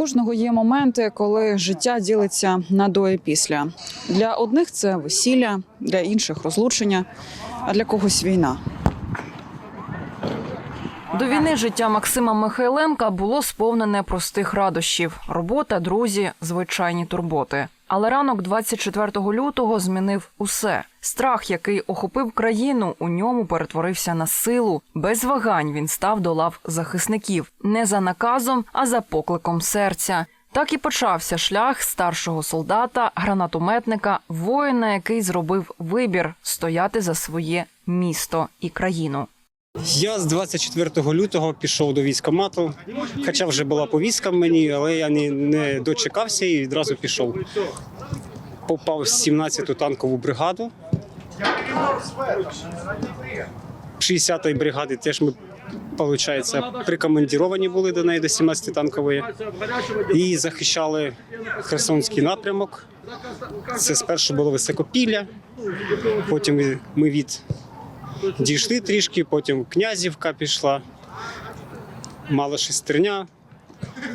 кожного є моменти, коли життя ділиться на до і після. Для одних це весілля, для інших розлучення, а для когось війна. До війни життя Максима Михайленка було сповнене простих радощів: робота, друзі, звичайні турботи. Але ранок 24 лютого змінив усе. Страх, який охопив країну, у ньому перетворився на силу. Без вагань він став до лав захисників не за наказом, а за покликом серця. Так і почався шлях старшого солдата, гранатометника, воїна, який зробив вибір стояти за своє місто і країну. Я з 24 лютого пішов до військкомату, хоча вже була повістка мені, але я не, не дочекався і відразу пішов. Попав в 17-ту танкову бригаду. 60-ї бригади теж ми, виходить, прикомандіровані були до неї до 17-ї танкової і захищали Херсонський напрямок. Це спершу було високопілля, потім ми від Дійшли трішки, потім Князівка пішла, мала шестерня,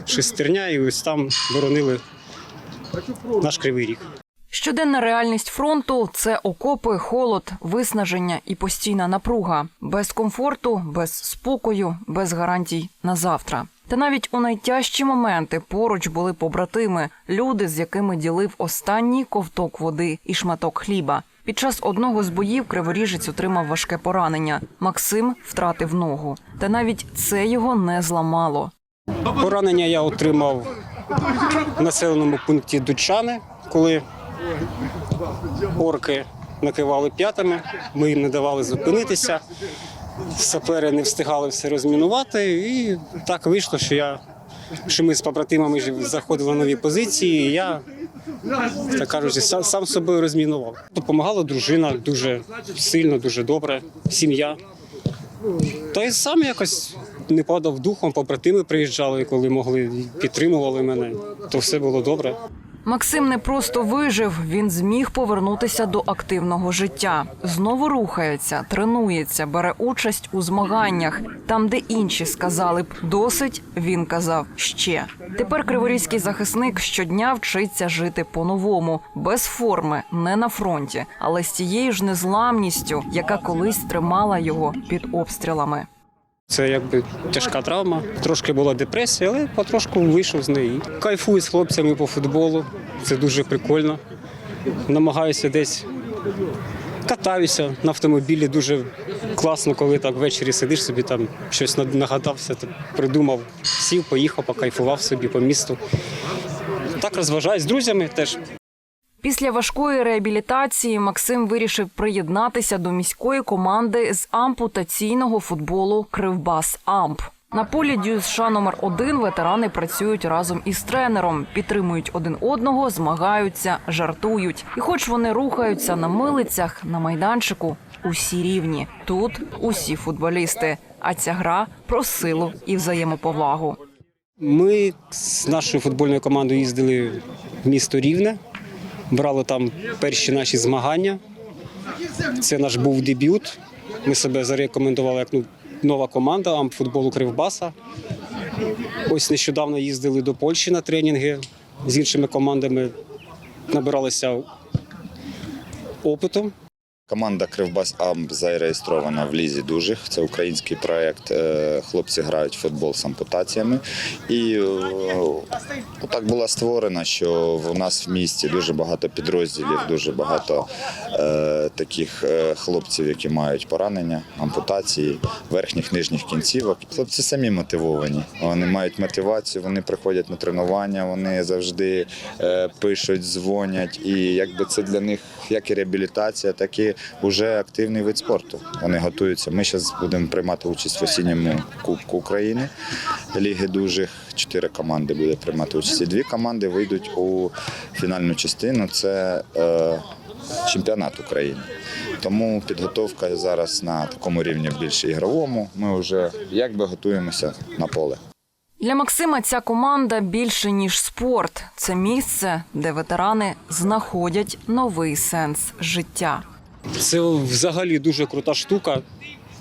шестерня, і ось там боронили наш кривий ріг. Щоденна реальність фронту це окопи, холод, виснаження і постійна напруга, без комфорту, без спокою, без гарантій на завтра. Та навіть у найтяжчі моменти поруч були побратими, люди, з якими ділив останній ковток води і шматок хліба. Під час одного з боїв криворіжець отримав важке поранення. Максим втратив ногу, та навіть це його не зламало. Поранення я отримав в населеному пункті Дучани, коли орки накивали п'ятами, ми їм не давали зупинитися. Сапери не встигали все розмінувати, і так вийшло, що я що ми з побратимами заходили на нові позиції. і Я так кажучи, сам, сам собою розмінував. Допомагала дружина дуже сильно, дуже добре, сім'я. Та й сам якось не падав духом, побратими приїжджали, коли могли, підтримували мене, то все було добре. Максим не просто вижив, він зміг повернутися до активного життя. Знову рухається, тренується, бере участь у змаганнях. Там, де інші сказали б досить, він казав ще. Тепер криворізький захисник щодня вчиться жити по-новому, без форми, не на фронті, але з тією ж незламністю, яка колись тримала його під обстрілами. Це якби тяжка травма. Трошки була депресія, але потрошку вийшов з неї. Кайфую з хлопцями по футболу. Це дуже прикольно. Намагаюся десь катаюся на автомобілі. Дуже класно, коли так ввечері сидиш собі там щось нагадався, придумав, сів, поїхав, покайфував собі по місту. Так розважаюсь з друзями теж. Після важкої реабілітації Максим вирішив приєднатися до міської команди з ампутаційного футболу Кривбас Амп. На полі дюсша номер 1 ветерани працюють разом із тренером, підтримують один одного, змагаються, жартують. І, хоч вони рухаються на милицях, на майданчику, усі рівні. Тут усі футболісти. А ця гра про силу і взаємоповагу. Ми з нашою футбольною командою їздили в місто Рівне, брали там перші наші змагання. Це наш був дебют. Ми себе зарекомендували як ну, нова команда амфутболу Кривбаса. Ось нещодавно їздили до Польщі на тренінги з іншими командами, набиралися опиту. Команда Кривбас Амп зареєстрована в Лізі Дужих. Це український проєкт. Е, Хлопці грають в футбол з ампутаціями. І е, так була створена, що в нас в місті дуже багато підрозділів, дуже багато е, таких хлопців, які мають поранення, ампутації верхніх нижніх кінцівок. Хлопці самі мотивовані. Вони мають мотивацію, вони приходять на тренування, вони завжди пишуть, дзвонять. І якби це для них як і реабілітація, так і вже активний вид спорту. Вони готуються. Ми зараз будемо приймати участь в осінньому Кубку України Ліги дужих. Чотири команди буде приймати участь. І дві команди вийдуть у фінальну частину. Це е, чемпіонат України. Тому підготовка зараз на такому рівні більш ігровому. Ми вже якби готуємося на поле. Для Максима ця команда більше ніж спорт. Це місце, де ветерани знаходять новий сенс життя. Це взагалі дуже крута штука.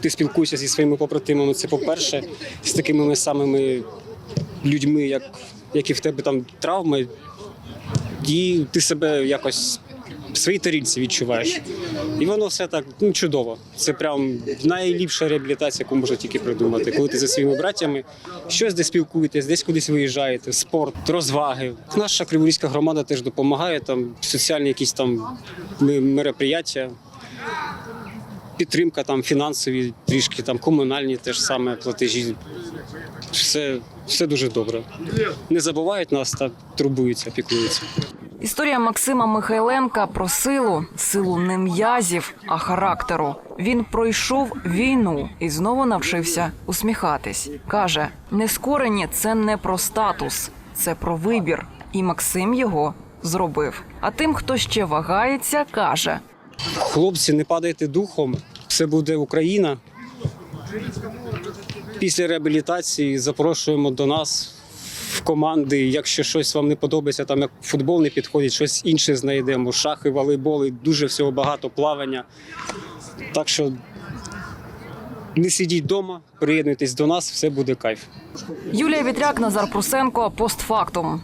Ти спілкуєшся зі своїми побратимами. Це по-перше, з такими самими людьми, як які в тебе там травми, і ти себе якось в своїй тарільці відчуваєш. І воно все так ну, чудово. Це прям найліпша реабілітація, яку можна тільки придумати. Коли ти за своїми братями щось де спілкуєтесь, десь кудись виїжджаєте, спорт, розваги. Наша криворізька громада теж допомагає, там соціальні якісь там ме- мероприятия. Підтримка там фінансові, трішки там комунальні теж саме платежі. Все, все дуже добре. Не забувають нас та турбуються, піклуються. Історія Максима Михайленка про силу, силу не м'язів, а характеру. Він пройшов війну і знову навчився усміхатись. каже: нескорені це не про статус, це про вибір. І Максим його зробив. А тим, хто ще вагається, каже: Хлопці, не падайте духом, все буде Україна. Після реабілітації запрошуємо до нас в команди. Якщо щось вам не подобається, там як футбол не підходить, щось інше знайдемо. Шахи, волейболи, дуже всього багато плавання. Так що не сидіть вдома, приєднуйтесь до нас, все буде кайф. Юлія Вітряк, Назар Прусенко, постфактум.